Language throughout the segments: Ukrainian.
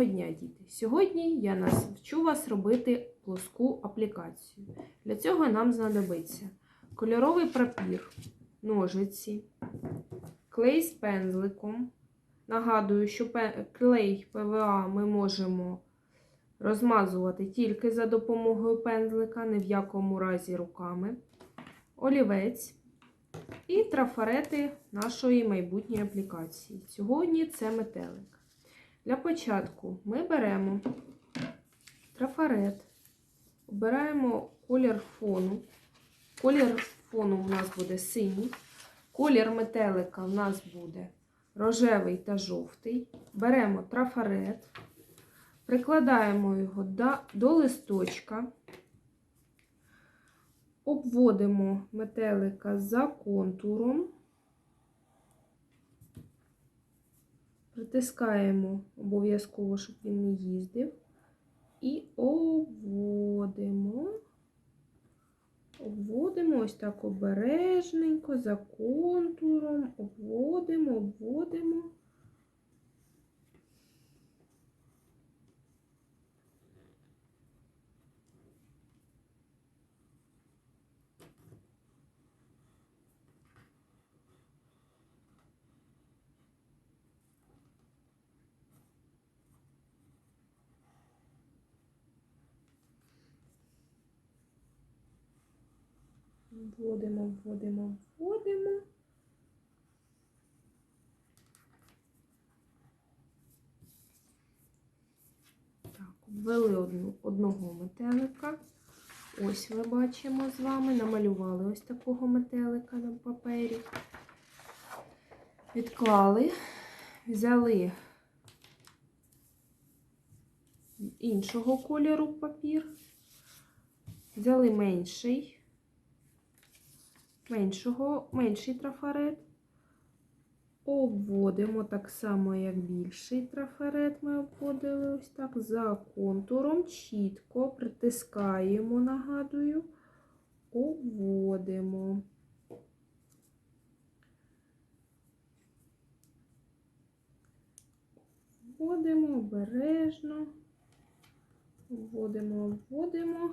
Доброго дня, діти! Сьогодні я нас вчу вас робити плоску аплікацію. Для цього нам знадобиться кольоровий папір, ножиці, клей з пензликом. Нагадую, що клей ПВА ми можемо розмазувати тільки за допомогою пензлика, ні в якому разі руками, олівець і трафарети нашої майбутньої аплікації. Сьогодні це метелик. Для початку ми беремо трафарет, обираємо колір фону. Колір фону у нас буде синій, колір метелика у нас буде рожевий та жовтий. Беремо трафарет, прикладаємо його до, до листочка, обводимо метелика за контуром. Притискаємо обов'язково, щоб він не їздив. І обводимо. Обводимо ось так обережненько, за контуром, обводимо, обводимо. Вводимо, вводимо, вводимо. Так, ввели одну, одного метелика. Ось ми бачимо з вами. Намалювали ось такого метелика на папері. Відклали, взяли іншого кольору папір, взяли менший меншого, менший трафарет. Обводимо так само, як більший трафарет. Ми обводили ось так за контуром, чітко притискаємо, нагадую, обводимо. Вводимо обережно, вводимо, обводимо.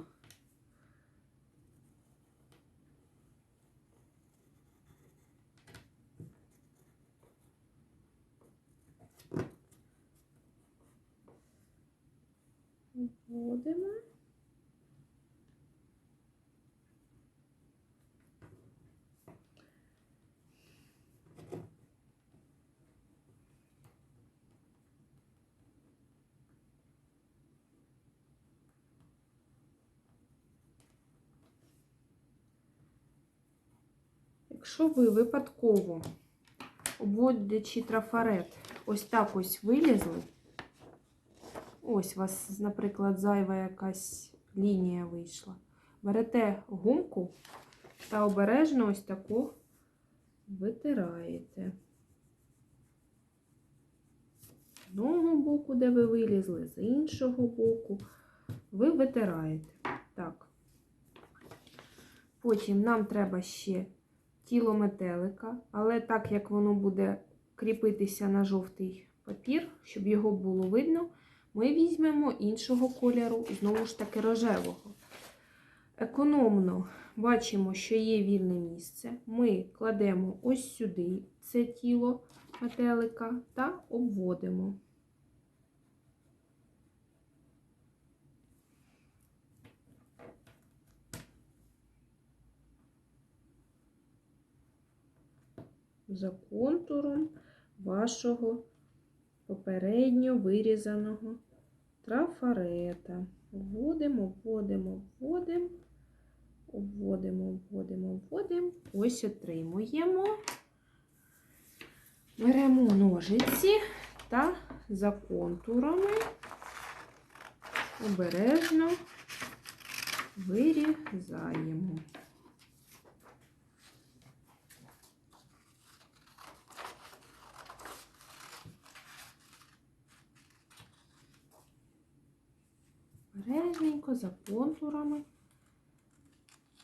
Вводимо. Якщо ви випадково, обводячи трафарет, ось так ось вилізли, Ось у вас, наприклад, зайва якась лінія вийшла. Берете гумку та обережно ось таку витираєте. З одного боку, де ви вилізли, з іншого боку, ви витираєте. Так. Потім нам треба ще тіло метелика, але так як воно буде кріпитися на жовтий папір, щоб його було видно, ми візьмемо іншого кольору, знову ж таки рожевого. Економно бачимо, що є вільне місце. Ми кладемо ось сюди це тіло метелика та обводимо. За контуром вашого попередньо вирізаного трафарета. Вводимо, вводимо, вводимо, обводимо, обводимо, вводимо. Ось отримуємо. Беремо ножиці та за контурами обережно вирізаємо.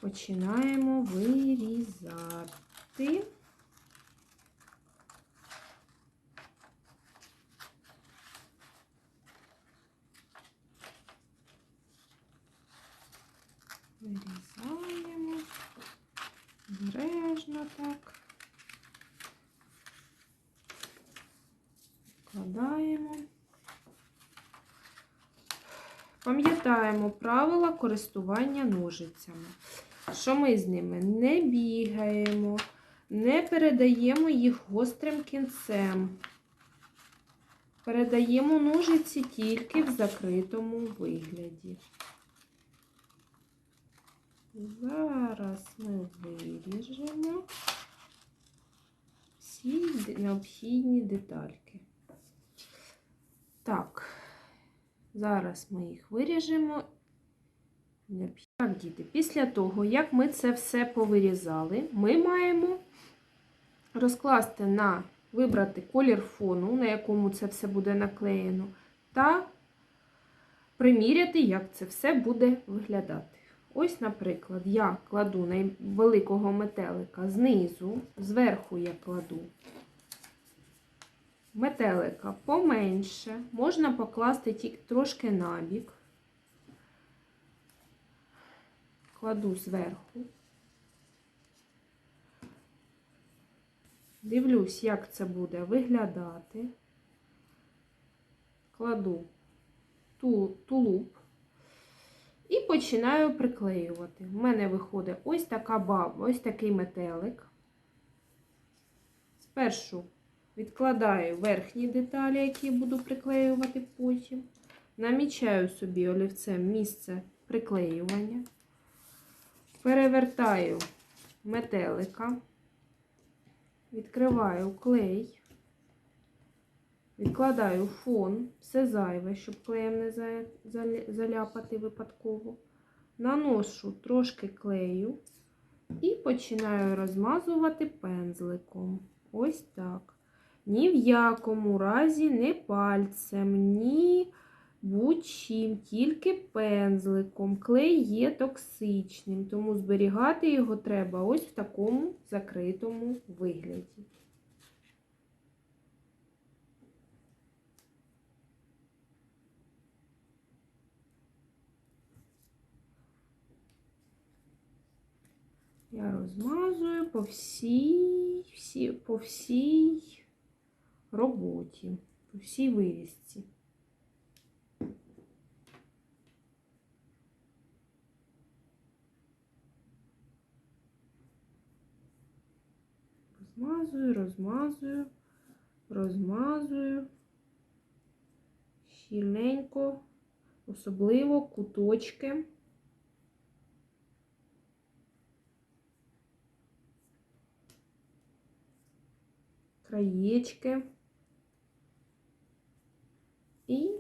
починаємо вирізати. Вирізаємо обережно так. Вкладаємо. Пам'ятаємо правила користування ножицями. Що ми з ними не бігаємо, не передаємо їх гострим кінцем. Передаємо ножиці тільки в закритому вигляді. Зараз ми виріжемо всі необхідні детальки. Так, зараз ми їх виріжемо. Так, діти, після того, як ми це все повирізали, ми маємо розкласти на вибрати колір фону, на якому це все буде наклеєно, та приміряти, як це все буде виглядати. Ось, наприклад, я кладу великого метелика знизу, зверху я кладу метелика поменше, можна покласти тільки трошки набік. Кладу зверху. Дивлюсь, як це буде виглядати. Кладу ту, тулуб і починаю приклеювати. У мене виходить ось така баба, ось такий метелик. Спершу відкладаю верхні деталі, які буду приклеювати потім. Намічаю собі олівцем місце приклеювання. Перевертаю метелика. Відкриваю клей, відкладаю фон, все зайве, щоб клеєм не заляпати випадково. Наношу трошки клею і починаю розмазувати пензликом. Ось так. Ні в якому разі не пальцем, ні будь-чим, тільки пензликом. Клей є токсичним, тому зберігати його треба ось в такому закритому вигляді. Я розмазую по всій, всі, по всій роботі, по всій вирізці. Розмазую, розмазую, розмазую. Щільненько, особливо куточки. краєчки і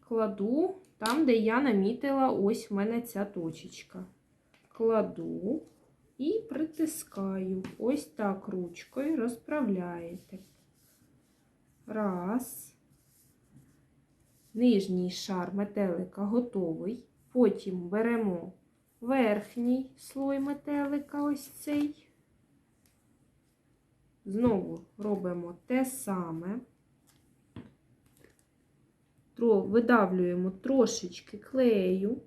кладу там, де я намітила ось в мене ця точечка. Кладу і притискаю. Ось так ручкою розправляєте. Раз. Нижній шар метелика готовий. Потім беремо верхній слой метелика, ось цей. Знову робимо те саме. Видавлюємо трошечки клею.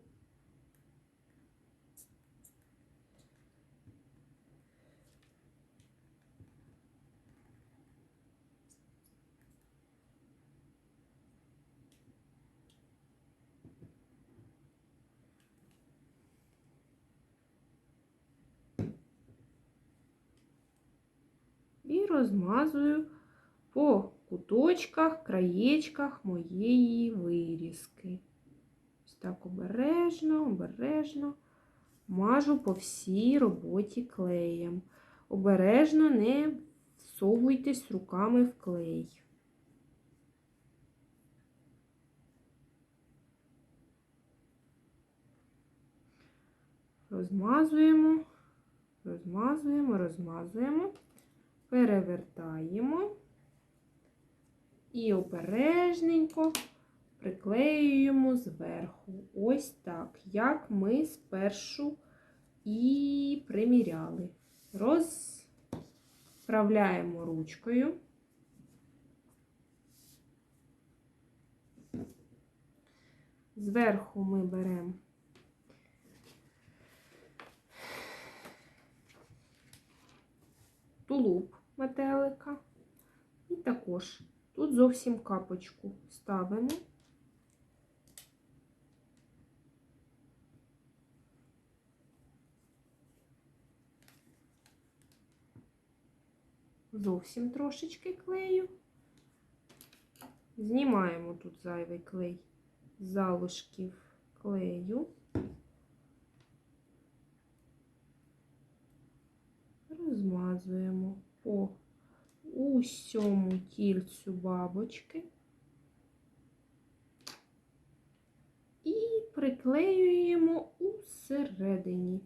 і розмазую по куточках, краєчках моєї вирізки. Ось так обережно, обережно мажу по всій роботі клеєм. Обережно не всовуйтесь руками в клей. Розмазуємо, розмазуємо, розмазуємо перевертаємо і обережненько приклеюємо зверху. Ось так, як ми спершу і приміряли. Розправляємо ручкою. Зверху ми беремо тулуб метелика. І також тут зовсім капочку ставимо. Зовсім трошечки клею. Знімаємо тут зайвий клей з залишків клею. Розмазуємо по усьому кільцю бабочки і приклеюємо усередині.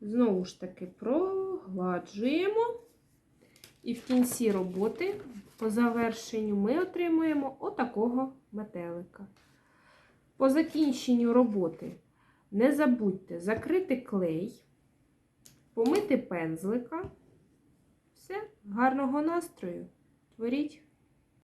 Знову ж таки прогладжуємо. І в кінці роботи, по завершенню, ми отримуємо отакого метелика. По закінченню роботи не забудьте закрити клей, помити пензлика. Все, гарного настрою! Творіть!